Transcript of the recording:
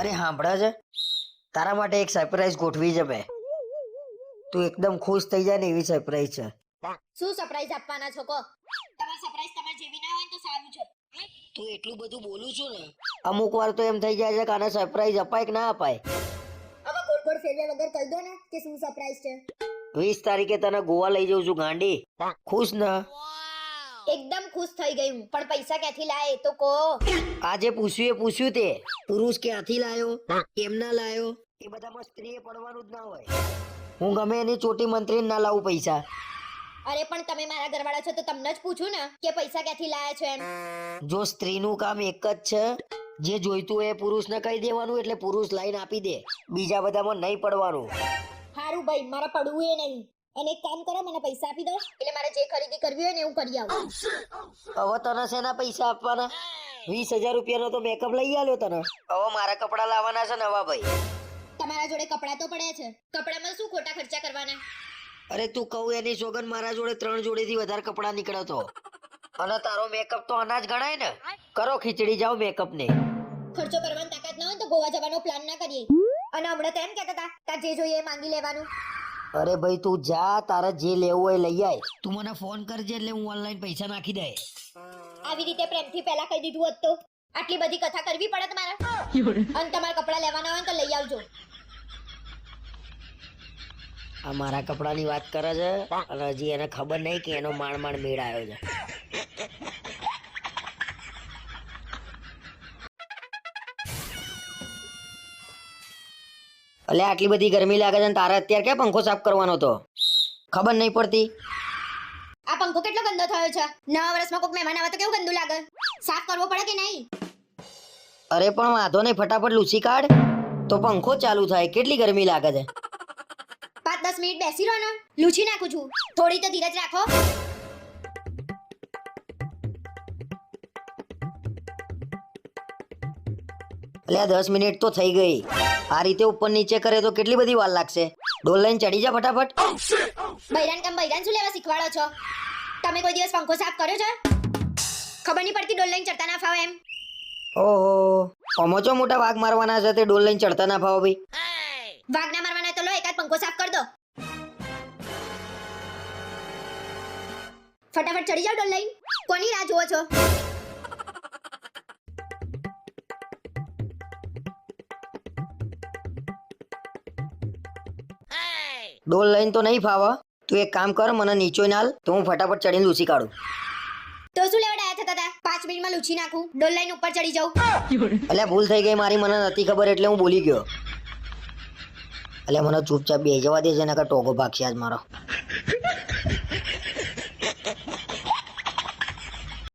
અરે સાંભળે છે? તારા માટે એક સરપ્રાઈઝ ગોઠવી છે મેં. તું એકદમ ખુશ થઈ જાય ને એવી સરપ્રાઈઝ છે. શું સરપ્રાઈઝ આપવાના છો કો તમારે સરપ્રાઈઝ તમારે જેવી ના હોય તો સારું છે. તું એટલું બધું બોલું છું ને અમુક વાર તો એમ થઈ જાય છે કે આને સરપ્રાઈઝ અપાય કે ના અપાય. હવે ગોળ ગોળ ફેરવે વગર કહી દો ને કે શું સરપ્રાઈઝ છે? વીસ તારીખે તને ગોવા લઈ જઉં છું ગાંડી. ખુશ ને? એકદમ ખુશ થઈ ગઈ હું. પણ પૈસા ક્યાંથી લાય તો કહો. આજે પૂછ્યું એ પૂછ્યું તે. પુરુષ ક્યાંથી લાયો? કેમ ના લાયો? એ બધામાં સ્ત્રીએ પડવાનું જ ના હોય. હું ગમે એની ચોટી મંત્રી ના લાવું પૈસા. અરે પણ તમે મારા ઘરવાળા છો તો તમને જ પૂછું ને કે પૈસા ક્યાંથી લાયા છો એમ. જો સ્ત્રીનું કામ એક જ છે જે જોઈતું એ પુરુષને કહી દેવાનું એટલે પુરુષ લાઈન આપી દે. બીજા બધામાં નહીં પડવાનું. સારું ભાઈ મારે પડવું એ નહીં. અને એક કામ કરો મને પૈસા આપી દો. એટલે મારે જે ખરીદી કરવી હોય ને હું કરી આવું. હવે તને શેના પૈસા આપવાના? વીસ હજાર રૂપિયાનો તો મેકઅપ લઈ આલ્યો તને. હવે મારા કપડા લાવવાના છે નવા ભાઈ. તમારા જોડે કપડા તો પડ્યા છે. કપડામાં શું ખોટા ખર્ચા કરવાના? અરે તું કહું એની સોગન મારા જોડે ત્રણ જોડેથી વધારે કપડા નીકળ્યો તો. અને તારો મેકઅપ તો અનાજ ગણાય ને? કરો ખીચડી જાવ મેકઅપ ને. ખર્ચો કરવાની તાકાત ના હોય તો ગોવા જવાનો પ્લાન ના કરીએ. અને હમણાં તો એમ કહેતા હતા તાર જે જોઈએ એ માંગી લેવાનું. અરે ભાઈ તું જા તારે જે લેવું હોય લઈ આય. તું મને ફોન કરજે એટલે હું ઓનલાઈન પૈસા નાખી દે. આવી રીતે પ્રેમથી પહેલા કહી દીધું હોત તો. આટલી બધી કથા કરવી પડે તમારે. અને તમારે કપડાં લેવાના હોય તો લઈ આવજો. આ મારા કપડાની વાત કરે છે અને હજી એને ખબર નહીં કે એનો માણ માણ મેળ આવ્યો છે. અલે આટલી બધી ગરમી લાગે છે ને તારે અત્યારે ક્યાં પંખો સાફ કરવાનો તો ખબર નહીં પડતી. આ પંખો કેટલો ગંદો થયો છે? નવા વર્ષમાં કોઈક મહેમાન આવે તો કેવું ગંદુ લાગે? સાફ કરવો પડે કે નહીં? અરે પણ વાંધો નહીં ફટાફટ લૂસી કાઢ. તો પંખો ચાલુ થાય. કેટલી ગરમી લાગે છે? પાંચ દસ મિનિટ બેસી રહો ને. લૂછી નાખું છું. થોડી તો ધીરજ રાખો. એટલે દસ મિનિટ તો થઈ ગઈ. આ રીતે ઉપર નીચે કરે તો કેટલી બધી વાર લાગશે? ડોલ લઈને ચડી જા ફટાફટ. બૈરાન કામ બૈરાન શું લેવા શીખવાડો છો? તમે કોઈ દિવસ પંખો સાફ કર્યો છે? ખબર નહીં પડતી ડોલ લઈને ચડતા ના ફાવે એમ. ઓહો પમોચો મોટા વાઘ મારવાના છે તે ડોલ લઈને ચડતા ના ફાવો ભાઈ. વાઘ ના મારવાના તો લો એકાદ પંખો સાફ કર દો. ફટાફટ ચડી જાઓ ડોલ લઈને. કોની રાહ જુઓ છો? ડોલ લઈને તો નહીં ફાવે. તું એક કામ કર મને નીચો નાલ તો હું ફટાફટ ચડીને લૂસી કાઢું. તો શું લેવડાયા થતા હતા પાંચ મિનિટમાં લૂછી નાખું. ડોલ લઈને ઉપર ચડી જાઉં. એટલે ભૂલ થઈ ગઈ મારી મને નથી ખબર એટલે હું બોલી ગયો. એટલે મને ચૂપચાપ બે જવા દે છે નકર ટોગો ભાગશે આજ મારો.